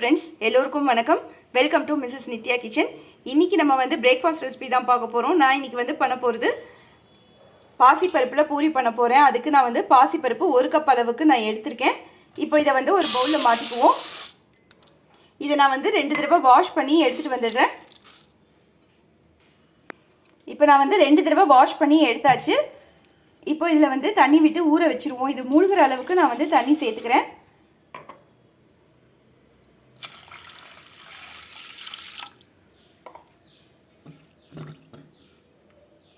Friends எல்லோருக்கும் வணக்கம். Welcome to Mrs Nithya kitchen இன்றைக்கி நம்ம வந்து பிரேக்ஃபாஸ்ட் ரெசிபி தான் பார்க்க போகிறோம் நான் இன்னைக்கு வந்து பண்ண போகிறது பாசிப்பருப்பில் பூரி பண்ண போகிறேன் அதுக்கு நான் வந்து பாசிப்பருப்பு ஒரு கப் அளவுக்கு நான் எடுத்திருக்கேன். இப்போ இதை வந்து ஒரு பவுலில் மாற்றிக்குவோம் இதை நான் வந்து ரெண்டு தடவை வாஷ் பண்ணி எடுத்துகிட்டு வந்துடுறேன். இப்போ நான் வந்து ரெண்டு தடவை வாஷ் பண்ணி எடுத்தாச்சு. இப்போ இதில் வந்து தண்ணி விட்டு ஊற வச்சுருவோம். இது மூழ்கிற அளவுக்கு நான் வந்து தண்ணி சேர்த்துக்கிறேன்.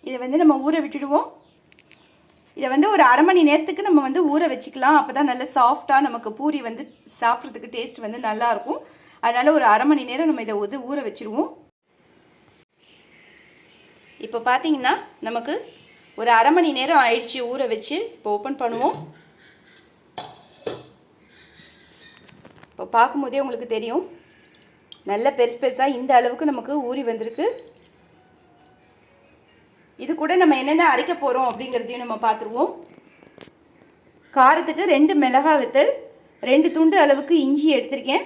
இதை வந்து நம்ம ஊற விட்டுடுவோம். இதை வந்து ஒரு அரை மணி நேரத்துக்கு நம்ம வந்து ஊற வச்சுக்கலாம். அப்போ தான் நல்ல சாஃப்டாக நமக்கு பூரி வந்து சாப்பிட்றதுக்கு டேஸ்ட் வந்து நல்லாயிருக்கும் அதனால் ஒரு அரை மணி நேரம் நம்ம இதை வந்து ஊற வச்சுருவோம் இப்போ பார்த்தீங்கன்னா நமக்கு ஒரு அரை மணி நேரம் ஆயிடுச்சு ஊற வச்சு. இப்போ ஓப்பன் பண்ணுவோம். இப்போ பார்க்கும்போதே உங்களுக்கு தெரியும். நல்ல பெருசு பெருசாக இந்த அளவுக்கு நமக்கு ஊறி வந்திருக்கு. இது கூட நம்ம என்னென்ன அரைக்க போகிறோம் அப்படிங்கிறதையும் நம்ம பார்த்துருவோம். காரத்துக்கு ரெண்டு மிளகா வத்தல் ரெண்டு துண்டு அளவுக்கு இஞ்சி எடுத்திருக்கேன்.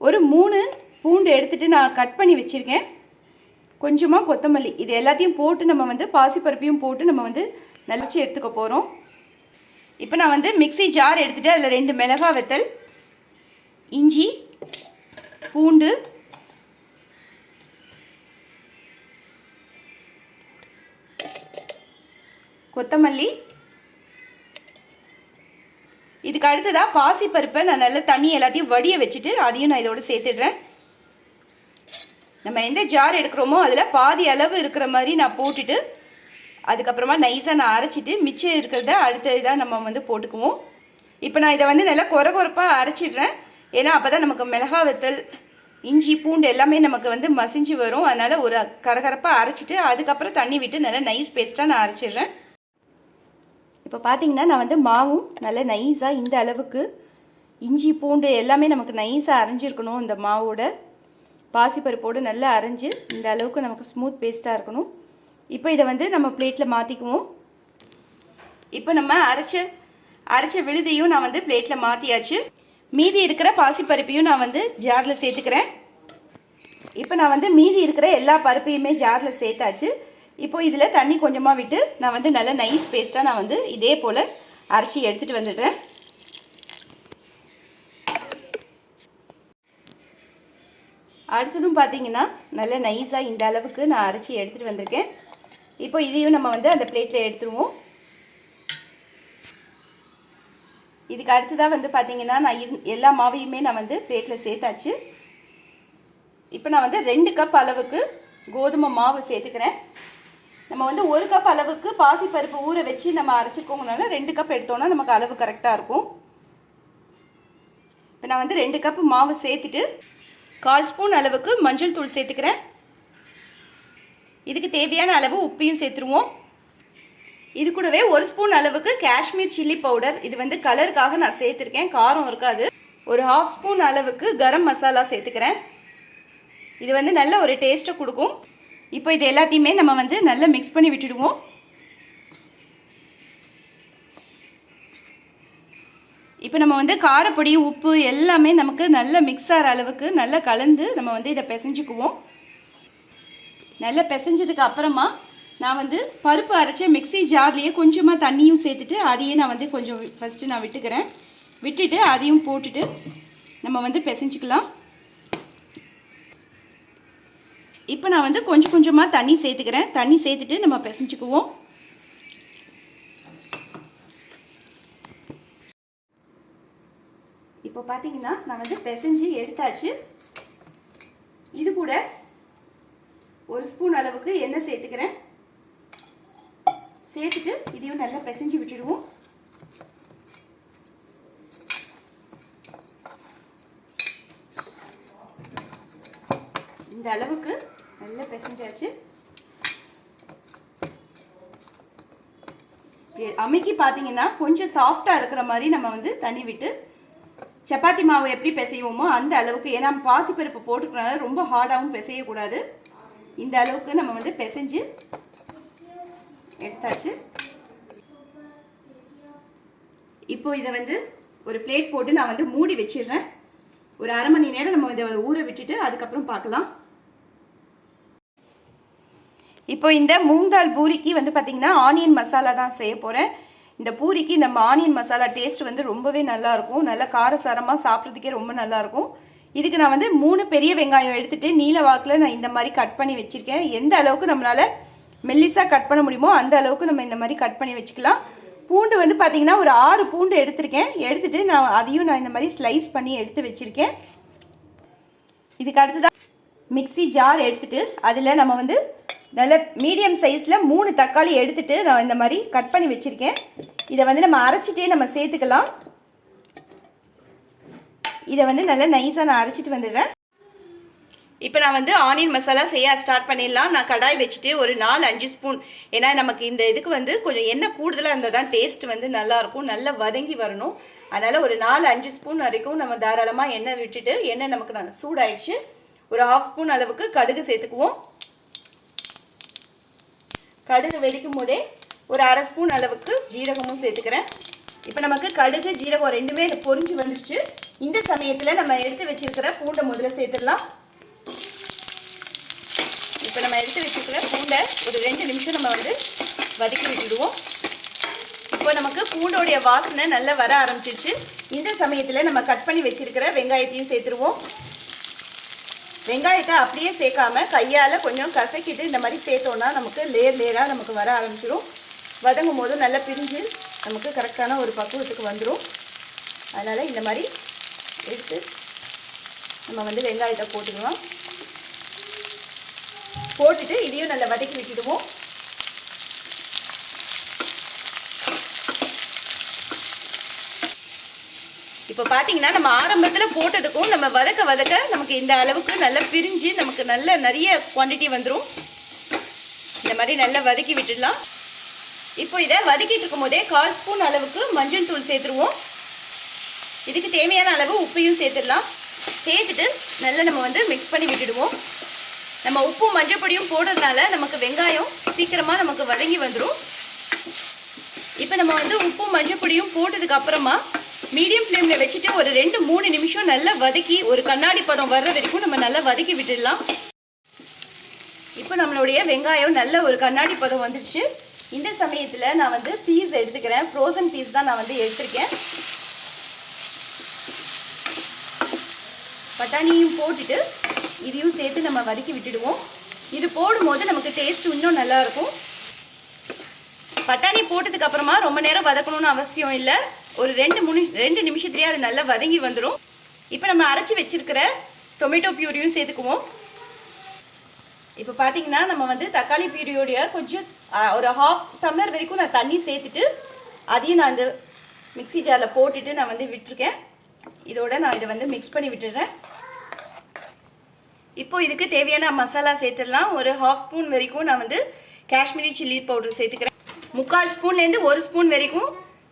ஒரு மூணு பூண்டு எடுத்துகிட்டு நான் கட் பண்ணி வச்சுருக்கேன். கொஞ்சமாக கொத்தமல்லி இது எல்லாத்தையும் போட்டு நம்ம வந்து பாசிப்பருப்பையும் போட்டு நம்ம வந்து நலச்சி எடுத்துக்க போகிறோம் இப்போ நான் வந்து மிக்ஸி ஜார் எடுத்துகிட்டு அதில் ரெண்டு மிளகா வெத்தல் இஞ்சி பூண்டு கொத்தமல்லி. இதுக்கு அடுத்ததாக பாசிப்பருப்பை நான் நல்லா தண்ணி எல்லாத்தையும் வடிய வச்சுட்டு அதையும் நான் இதோடு சேர்த்துடுறேன். நம்ம எந்த ஜார் எடுக்கிறோமோ அதில் பாதி அளவு இருக்கிற மாதிரி நான் போட்டுட்டு அதுக்கப்புறமா நைஸாக நான் அரைச்சிட்டு மிச்சம் இருக்கிறத அடுத்த இதாக நம்ம வந்து போட்டுக்குவோம். இப்போ நான் இதை வந்து நல்லா குறை குறைப்பாக அரைச்சிடுறேன். ஏன்னா அப்போ தான் நமக்கு மிளகா வத்தல் இஞ்சி பூண்டு எல்லாமே நமக்கு வந்து மசிஞ்சு வரும். அதனால் ஒரு கரகரப்பாக அரைச்சிட்டு அதுக்கப்புறம் தண்ணி விட்டு நல்லா நைஸ் பேஸ்ட்டாக நான் அரைச்சிடுறேன். இப்போ பார்த்தீங்கன்னா நான் வந்து மாவும் நல்லா நைஸாக இந்த அளவுக்கு இஞ்சி பூண்டு எல்லாமே நமக்கு நைஸாக அரைஞ்சிருக்கணும் இந்த மாவோட. பாசிப்பருப்போடு நல்லா அரைஞ்சு இந்த அளவுக்கு நமக்கு ஸ்மூத் பேஸ்ட்டாக இருக்கணும். இப்போ இதை வந்து நம்ம பிளேட்டில் மாற்றிக்குவோம் இப்போ நம்ம அரைச்ச அரைச்ச விழுதையும் நான் வந்து பிளேட்டில் மாற்றியாச்சு மீதி இருக்கிற பாசிப்பருப்பையும் நான் வந்து ஜாரில் சேர்த்துக்கிறேன். இப்போ நான் வந்து மீதி இருக்கிற எல்லா பருப்பையுமே ஜாரில் சேர்த்தாச்சு. இப்போ இதில் தண்ணி கொஞ்சமாக விட்டு நான் வந்து நல்ல நைஸ் பேஸ்ட்டாக நான் வந்து இதே போல் அரைச்சி எடுத்துகிட்டு வந்துடுறேன். அடுத்ததும் பார்த்தீங்கன்னா நல்லா நைஸாக இந்த அளவுக்கு நான் அரைச்சி எடுத்துகிட்டு வந்திருக்கேன். இப்போ இதையும் நம்ம வந்து அந்த பிளேட்டில் எடுத்துருவோம். இதுக்கு அடுத்ததாக வந்து பார்த்தீங்கன்னா நான் இரு எல்லா மாவையுமே நான் வந்து பிளேட்டில் சேர்த்தாச்சு. இப்போ நான் வந்து ரெண்டு கப் அளவுக்கு கோதுமை மாவு சேர்த்துக்கிறேன். நம்ம வந்து ஒரு கப் அளவுக்கு பாசிப்பருப்பு ஊற வச்சு நம்ம அரைச்சிருக்கோங்கனால ரெண்டு கப் எடுத்தோம்னா நமக்கு அளவு கரெக்டாக இருக்கும். இப்போ நான் வந்து ரெண்டு கப் மாவு சேர்த்துட்டு கால் ஸ்பூன் அளவுக்கு மஞ்சள் தூள் சேர்த்துக்கிறேன். இதுக்கு தேவையான அளவு உப்பையும் சேர்த்துருவோம். இது கூடவே ஒரு ஸ்பூன் அளவுக்கு காஷ்மீர் சில்லி பவுடர். இது வந்து கலருக்காக நான் சேர்த்துருக்கேன். காரம் இருக்காது. ஒரு ஹாஃப் ஸ்பூன் அளவுக்கு கரம் மசாலா சேர்த்துக்கிறேன். இது வந்து நல்ல ஒரு டேஸ்ட்டை கொடுக்கும். இப்போ இது எல்லாத்தையுமே நம்ம வந்து நல்லா மிக்ஸ் பண்ணி விட்டுடுவோம். இப்போ நம்ம வந்து காரப்பொடி உப்பு எல்லாமே நமக்கு நல்லா மிக்ஸ் ஆகிற அளவுக்கு நல்லா கலந்து நம்ம வந்து இதை பிசைஞ்சுக்குவோம். நல்லா பிசைஞ்சதுக்கு அப்புறமா நான் வந்து பருப்பு அரைச்ச மிக்ஸி ஜார்லேயே கொஞ்சமாக தண்ணியும் சேர்த்துட்டு அதையே நான் வந்து கொஞ்சம் ஃபஸ்ட்டு நான் விட்டுக்கிறேன். விட்டுட்டு அதையும் போட்டுட்டு நம்ம வந்து பிசைஞ்சிக்கலாம். இப்போ நான் வந்து கொஞ்சம் கொஞ்சமாக தண்ணி சேர்த்துக்கிறேன். தண்ணி சேர்த்துட்டு நம்ம பிசைஞ்சுக்குவோம். இப்போ பார்த்தீங்கன்னா நான் வந்து பிசைஞ்சு எடுத்தாச்சு. இது கூட ஒரு ஸ்பூன் அளவுக்கு எண்ணெய் சேர்த்துக்கிறேன். சேர்த்துட்டு இதையும் நல்லா பிசைஞ்சு விட்டுடுவோம். இந்த அளவுக்கு நல்லா பிசைஞ்சாச்சு. அமைக்கி பார்த்தீங்கன்னா கொஞ்சம் சாஃப்டாக இருக்கிற மாதிரி நம்ம வந்து தண்ணி விட்டு சப்பாத்தி மாவு எப்படி பிசைவோமோ அந்த அளவுக்கு ஏன்னா பாசிப்பருப்பு போட்டுக்கிறனால ரொம்ப ஹார்டாகவும் பிசையக்கூடாது. இந்த அளவுக்கு நம்ம வந்து பிசைஞ்சு எடுத்தாச்சு. இப்போ இதை வந்து ஒரு பிளேட் போட்டு நான் வந்து மூடி வச்சிடுறேன். ஒரு அரை மணி நேரம் நம்ம இதை ஊற விட்டுட்டு அதுக்கப்புறம் பார்க்கலாம். இப்போ இந்த மூங் தால் பூரிக்கு வந்து பார்த்தீங்கன்னா ஆனியன் மசாலா தான் செய்ய போகிறேன் இந்த பூரிக்கு நம்ம ஆனியன் மசாலா டேஸ்ட் வந்து ரொம்பவே நல்லாயிருக்கும் நல்லா காரசாரமாக சாப்பிட்றதுக்கே ரொம்ப நல்லாயிருக்கும் இதுக்கு நான் வந்து மூணு பெரிய வெங்காயம் எடுத்துகிட்டு நீல வாக்கில் நான் இந்த மாதிரி கட் பண்ணி வச்சுருக்கேன். எந்த அளவுக்கு நம்மளால மெல்லிஸாக கட் பண்ண முடியுமோ அந்த அளவுக்கு நம்ம இந்த மாதிரி கட் பண்ணி வச்சுக்கலாம். பூண்டு வந்து பார்த்தீங்கன்னா ஒரு ஆறு பூண்டு எடுத்திருக்கேன். எடுத்துகிட்டு நான் அதையும் நான் இந்த மாதிரி ஸ்லைஸ் பண்ணி எடுத்து வச்சுருக்கேன். இதுக்கு அடுத்ததான் மிக்ஸி ஜார் எடுத்துகிட்டு அதில் நம்ம வந்து நல்ல மீடியம் சைஸில் மூணு தக்காளி எடுத்துகிட்டு நான் இந்த மாதிரி கட் பண்ணி வச்சுருக்கேன். இதை வந்து நம்ம அரைச்சிட்டே நம்ம சேர்த்துக்கலாம். இதை வந்து நல்லா நைஸாக நான் அரைச்சிட்டு வந்துடுறேன். இப்போ நான் வந்து ஆனியன் மசாலா செய்ய ஸ்டார்ட் பண்ணிடலாம். நான் கடாய் வச்சுட்டு ஒரு நாலு அஞ்சு ஸ்பூன் ஏன்னா நமக்கு இந்த இதுக்கு வந்து கொஞ்சம் எண்ணெய் கூடுதலாக இருந்தால் தான் டேஸ்ட் வந்து நல்லாயிருக்கும் நல்லா வதங்கி வரணும். அதனால் ஒரு நாலு அஞ்சு ஸ்பூன் வரைக்கும் நம்ம தாராளமாக எண்ணெய் விட்டுட்டு எண்ணெய் நமக்கு நான் சூடாயிடுச்சு. ஒரு ஹாஃப் ஸ்பூன் அளவுக்கு கடுகு சேர்த்துக்குவோம். கடுகு வெடிக்கும் போதே ஒரு அரை ஸ்பூன் அளவுக்கு ஜீரகமும் சேர்த்துக்கிறேன். இப்போ நமக்கு கடுகு ஜீரகம் ரெண்டுமே பொறிஞ்சு வந்துச்சு இந்த சமயத்தில் நம்ம எடுத்து வச்சிருக்கிற பூண்டை முதல்ல சேர்த்துடலாம். இப்போ நம்ம எடுத்து வச்சிருக்கிற பூண்டை ஒரு ரெண்டு நிமிஷம் நம்ம வந்து வதக்கி விட்டுடுவோம். இப்போ நமக்கு பூண்டோடைய வாசனை நல்லா வர ஆரம்பிச்சிருச்சு. இந்த சமயத்தில் நம்ம கட் பண்ணி வச்சிருக்கிற வெங்காயத்தையும் சேர்த்துருவோம். வெங்காயத்தை அப்படியே சேர்க்காம கையால் கொஞ்சம் கசக்கிட்டு இந்த மாதிரி சேர்த்தோன்னா நமக்கு லேர் லேராக நமக்கு வர ஆரம்பிச்சிடும் வதங்கும் போது நல்லா பிரிஞ்சு நமக்கு கரெக்டான ஒரு பக்குவத்துக்கு வந்துடும் அதனால் இந்த மாதிரி எடுத்து நம்ம வந்து வெங்காயத்தை போட்டுக்கலாம். போட்டுட்டு இதையும் நல்லா வதக்கி விட்டுடுவோம். இப்போ பார்த்தீங்கன்னா நம்ம ஆரம்பத்தில் போட்டதுக்கும் நம்ம வதக்க வதக்க நமக்கு இந்த அளவுக்கு நல்லா பிரிஞ்சு நமக்கு நல்ல நிறைய குவான்டிட்டி வந்துடும் இந்த மாதிரி நல்லா வதக்கி விட்டுடலாம். இப்போ இதை வதக்கிட்டு இருக்கும் போதே கால் ஸ்பூன் அளவுக்கு மஞ்சள் தூள் சேர்த்துருவோம். இதுக்கு தேவையான அளவு உப்பையும் சேர்த்துடலாம். சேர்த்துட்டு நல்லா நம்ம வந்து மிக்ஸ் பண்ணி விட்டுடுவோம். நம்ம உப்பும் மஞ்சள் பொடியும் போடுறதுனால நமக்கு வெங்காயம் சீக்கிரமாக நமக்கு வதங்கி வந்துடும் இப்போ நம்ம வந்து உப்பும் மஞ்சள் பொடியும் போட்டதுக்கு அப்புறமா மீடியம் ஃப்ளேமில் வச்சுட்டு ஒரு ரெண்டு மூணு நிமிஷம் நல்லா வதக்கி ஒரு கண்ணாடி பதம் வர்ற வரைக்கும் நம்ம நல்லா வதக்கி விட்டுடலாம். இப்போ நம்மளுடைய வெங்காயம் நல்ல ஒரு கண்ணாடி பதம் வந்துடுச்சு இந்த சமயத்தில் நான் வந்து பீஸ் எடுத்துக்கிறேன். ஃப்ரோசன் பீஸ் தான் நான் வந்து எடுத்திருக்கேன். பட்டாணியும் போட்டுட்டு இதையும் சேர்த்து நம்ம வதக்கி விட்டுடுவோம். இது போடும்போது நமக்கு டேஸ்ட் இன்னும் நல்லாயிருக்கும் பட்டாணி போட்டதுக்கு அப்புறமா ரொம்ப நேரம் வதக்கணும்னு அவசியம் இல்லை. ஒரு ரெண்டு மூணு ரெண்டு நிமிஷத்துலேயே அது நல்லா வதங்கி வந்துடும் இப்போ நம்ம அரைச்சி வச்சிருக்கிற டொமேட்டோ பியூரியும் சேர்த்துக்குவோம். இப்போ பார்த்தீங்கன்னா நம்ம வந்து தக்காளி பியூரியோடைய கொஞ்சம் ஒரு ஹாஃப் டம்ளர் வரைக்கும் நான் தண்ணி சேர்த்துட்டு அதையும் நான் அந்த மிக்ஸி ஜாரில் போட்டுட்டு நான் வந்து விட்டுருக்கேன். இதோட நான் இதை வந்து மிக்ஸ் பண்ணி விட்டுடுறேன். இப்போ இதுக்கு தேவையான மசாலா சேர்த்துடலாம். ஒரு ஹாஃப் ஸ்பூன் வரைக்கும் நான் வந்து காஷ்மீரி சில்லி பவுடர் சேர்த்துக்கிறேன். முக்கால் ஸ்பூன்லேருந்து ஒரு ஸ்பூன் வரைக்கும்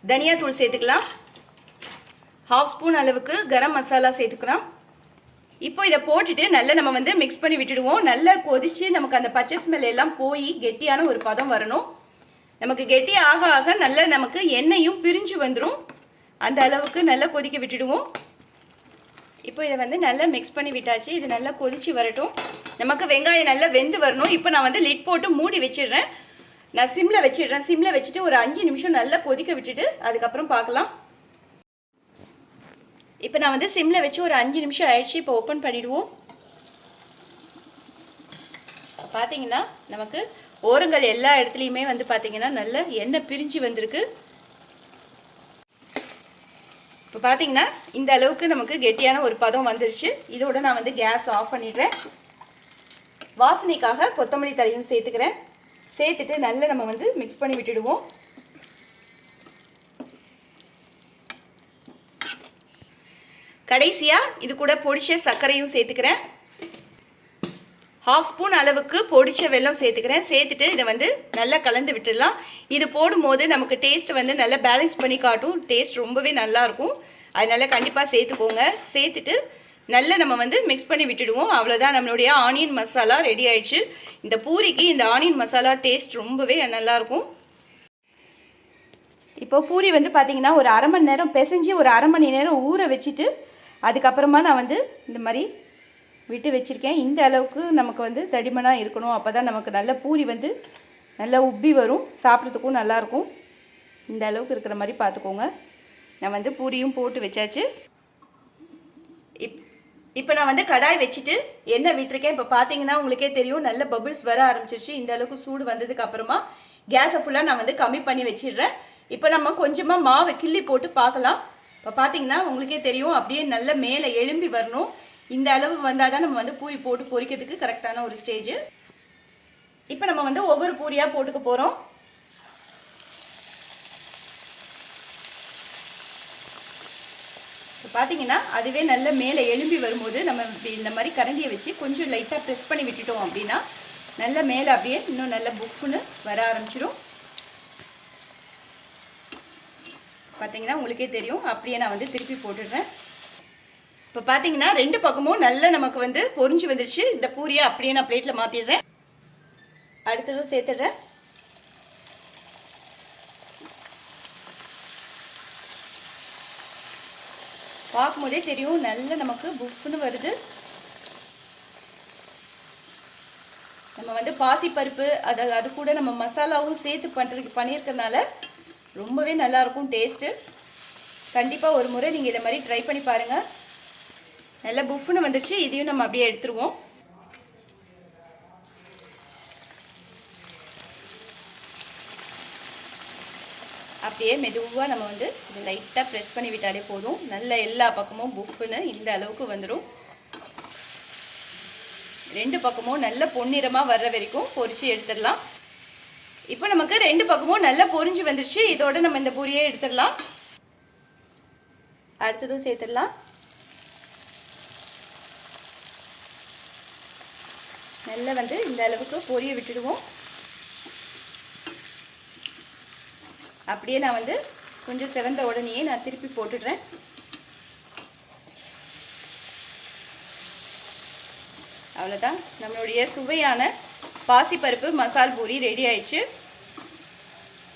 தனியாத்தூள் சேர்த்துக்கலாம். ஹாஃப் ஸ்பூன் அளவுக்கு கரம் மசாலா சேர்த்துக்கிறோம் இப்போ இதை போட்டுட்டு நல்லா நம்ம வந்து மிக்ஸ் பண்ணி விட்டுடுவோம். நல்லா கொதிச்சு நமக்கு அந்த பச்சை ஸ்மெல் எல்லாம் போய் கெட்டியான ஒரு பதம் வரணும். நமக்கு கெட்டி ஆக ஆக நல்லா நமக்கு எண்ணெயும் பிரிஞ்சு வந்துடும் அந்த அளவுக்கு நல்லா கொதிக்க விட்டுடுவோம். இப்போ இதை வந்து நல்லா மிக்ஸ் பண்ணி விட்டாச்சு. இது நல்லா கொதிச்சு வரட்டும். நமக்கு வெங்காயம் நல்லா வெந்து வரணும். இப்போ நான் வந்து லிட் போட்டு மூடி வச்சிடுறேன். நான் சிம்மில் வச்சிடுறேன். சிம்மில் வச்சுட்டு ஒரு அஞ்சு நிமிஷம் நல்லா கொதிக்க விட்டுட்டு அதுக்கப்புறம் பார்க்கலாம். இப்போ நான் வந்து சிம்மில் வச்சு ஒரு அஞ்சு நிமிஷம் ஆயிடுச்சு. இப்போ ஓப்பன் பண்ணிடுவோம். பார்த்தீங்கன்னா நமக்கு ஓரங்கள் எல்லா இடத்துலையுமே வந்து பார்த்தீங்கன்னா நல்ல எண்ணெய் பிரிஞ்சு வந்திருக்கு. இப்போ பார்த்தீங்கன்னா இந்த அளவுக்கு நமக்கு கெட்டியான ஒரு பதம் வந்துருச்சு. இதோட நான் வந்து கேஸ் ஆஃப் பண்ணிடுறேன். வாசனைக்காக கொத்தமல்லி தலையும் சேர்த்துக்கிறேன். சேர்த்துட்டு நல்லா நம்ம வந்து மிக்ஸ் பண்ணி விட்டுடுவோம். கடைசியாக இது கூட பொடிச்ச சர்க்கரையும் சேர்த்துக்கிறேன். ஹாஃப் ஸ்பூன் அளவுக்கு பொடிச்ச வெல்லம் சேர்த்துக்கிறேன். சேர்த்துட்டு இதை வந்து நல்லா கலந்து விட்டுடலாம். இது போடும்போது நமக்கு டேஸ்ட் வந்து நல்லா பேலன்ஸ் பண்ணி காட்டும். டேஸ்ட் ரொம்பவே நல்லாயிருக்கும் அதனால் அதனால கண்டிப்பாக சேர்த்துக்கோங்க. சேர்த்துட்டு நல்லா நம்ம வந்து மிக்ஸ் பண்ணி விட்டுடுவோம். அவ்வளோதான் நம்மளுடைய ஆனியன் மசாலா ரெடி ஆயிடுச்சு. இந்த பூரிக்கு இந்த ஆனியன் மசாலா டேஸ்ட் ரொம்பவே நல்லாயிருக்கும் இப்போ பூரி வந்து பார்த்திங்கன்னா ஒரு அரை மணி நேரம் பிசைஞ்சு ஒரு அரை மணி நேரம் ஊற வச்சுட்டு அதுக்கப்புறமா நான் வந்து இந்த மாதிரி விட்டு வச்சுருக்கேன். இந்த அளவுக்கு நமக்கு வந்து தடிமனாக இருக்கணும். அப்போ தான் நமக்கு நல்ல பூரி வந்து நல்லா உப்பி வரும். சாப்பிட்றதுக்கும் நல்லாயிருக்கும் இந்த அளவுக்கு இருக்கிற மாதிரி பார்த்துக்கோங்க நான் வந்து பூரியும் போட்டு வச்சாச்சு. இப் இப்போ நான் வந்து கடாய் வச்சுட்டு எண்ணெய் விட்டுருக்கேன். இப்போ பார்த்தீங்கன்னா உங்களுக்கே தெரியும் நல்ல பபிள்ஸ் வர ஆரம்பிச்சிருச்சு. இந்த அளவுக்கு சூடு வந்ததுக்கு அப்புறமா கேஸை ஃபுல்லாக நான் வந்து கம்மி பண்ணி வச்சிடுறேன். இப்போ நம்ம கொஞ்சமாக மாவை கிள்ளி போட்டு பார்க்கலாம். இப்போ பார்த்தீங்கன்னா உங்களுக்கே தெரியும் அப்படியே நல்ல மேலே எழும்பி வரணும். இந்த அளவு வந்தால் தான் நம்ம வந்து பூரி போட்டு பொரிக்கிறதுக்கு கரெக்டான ஒரு ஸ்டேஜ் இப்போ நம்ம வந்து ஒவ்வொரு பூரியாக போட்டுக்க போகிறோம் பார்த்தீங்கன்னா அதுவே நல்ல மேலே எழும்பி வரும்போது நம்ம இந்த மாதிரி கரண்டியை வச்சு கொஞ்சம் லைட்டாக ப்ரெஸ் பண்ணி விட்டுட்டோம் அப்படின்னா நல்ல மேலே அப்படியே இன்னும் நல்ல புஃப்னு வர ஆரம்பிச்சிடும் பார்த்தீங்கன்னா உங்களுக்கே தெரியும். அப்படியே நான் வந்து திருப்பி போட்டுடுறேன். இப்போ பார்த்தீங்கன்னா ரெண்டு பக்கமும் நல்ல நமக்கு வந்து பொறிஞ்சு வந்துருச்சு. இந்த பூரியை அப்படியே நான் பிளேட்டில் மாற்றிடுறேன் அடுத்ததும் சேர்த்துடுறேன். பார்க்கும்போதே தெரியும் நல்ல நமக்கு புஃப்னு வருது. நம்ம வந்து பாசிப்பருப்பு அது அது கூட நம்ம மசாலாவும் சேர்த்து பண்ணுறதுக்கு பண்ணியிருக்கறனால ரொம்பவே நல்லாயிருக்கும் டேஸ்ட்டு. கண்டிப்பாக ஒரு முறை நீங்கள் இதை மாதிரி ட்ரை பண்ணி பாருங்கள் நல்லா புஃப்னு வந்துருச்சு இதையும் நம்ம அப்படியே எடுத்துருவோம். அப்படியே மெதுவாக நம்ம வந்து இது லைட்டாக ப்ரெஸ் பண்ணி விட்டாலே போதும். நல்ல எல்லா பக்கமும் புஃப்னு இந்த அளவுக்கு வந்துடும் ரெண்டு பக்கமும் நல்ல பொன்னிறமாக வர்ற வரைக்கும் பொறிச்சு எடுத்துடலாம். இப்போ நமக்கு ரெண்டு பக்கமும் நல்லா பொரிஞ்சு வந்துருச்சு. இதோட நம்ம இந்த பொரியே எடுத்துடலாம். அடுத்ததும் சேர்த்துடலாம். நல்லா வந்து இந்த அளவுக்கு பொரிய விட்டுடுவோம். அப்படியே நான் வந்து கொஞ்சம் செவந்த உடனேயே நான் திருப்பி போட்டுடுறேன். அவ்வளோதான் நம்மளுடைய சுவையான பாசிப்பருப்பு மசால் பூரி ரெடி ஆயிடுச்சு.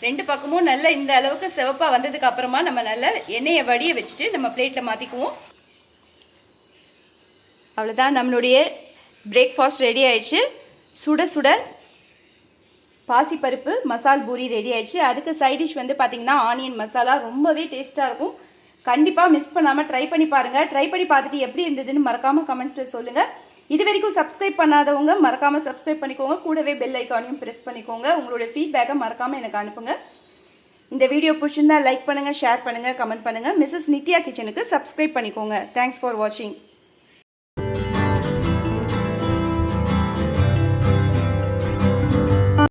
ரெண்டு பக்கமும் நல்ல இந்த அளவுக்கு சிவப்பாக வந்ததுக்கு அப்புறமா நம்ம நல்லா எண்ணெயை வடிய வச்சுட்டு நம்ம பிளேட்டில் மாற்றிக்குவோம் அவ்வளோதான் நம்மளுடைய பிரேக்ஃபாஸ்ட் ரெடி ஆயிடுச்சு. சுட சுட பாசிப்பருப்பு மசால் பூரி ரெடி ஆயிடுச்சு. அதுக்கு சைட் டிஷ் வந்து பார்த்தீங்கன்னா ஆனியன் மசாலா ரொம்பவே டேஸ்ட்டாக இருக்கும். கண்டிப்பாக மிஸ் பண்ணாமல் ட்ரை பண்ணி பாருங்கள் ட்ரை பண்ணி பார்த்துட்டு எப்படி இருந்ததுன்னு மறக்காமல் கமெண்ட்ஸில் சொல்லுங்கள் இது வரைக்கும் சப்ஸ்கிரைப் பண்ணாதவங்க மறக்காமல் சப்ஸ்கிரைப் பண்ணிக்கோங்க. கூடவே பெல் ஐக்கானையும் ப்ரெஸ் பண்ணிக்கோங்க. உங்களோட ஃபீட்பேக்கை மறக்காமல் எனக்கு அனுப்புங்க. இந்த வீடியோ பிடிச்சிருந்தா லைக் பண்ணுங்கள் ஷேர் பண்ணுங்கள் கமெண்ட் பண்ணுங்கள் மிஸ்ஸஸ் நித்யா கிச்சனுக்கு சப்ஸ்கிரைப் பண்ணிக்கோங்க. தேங்க்ஸ் ஃபார் வாட்சிங்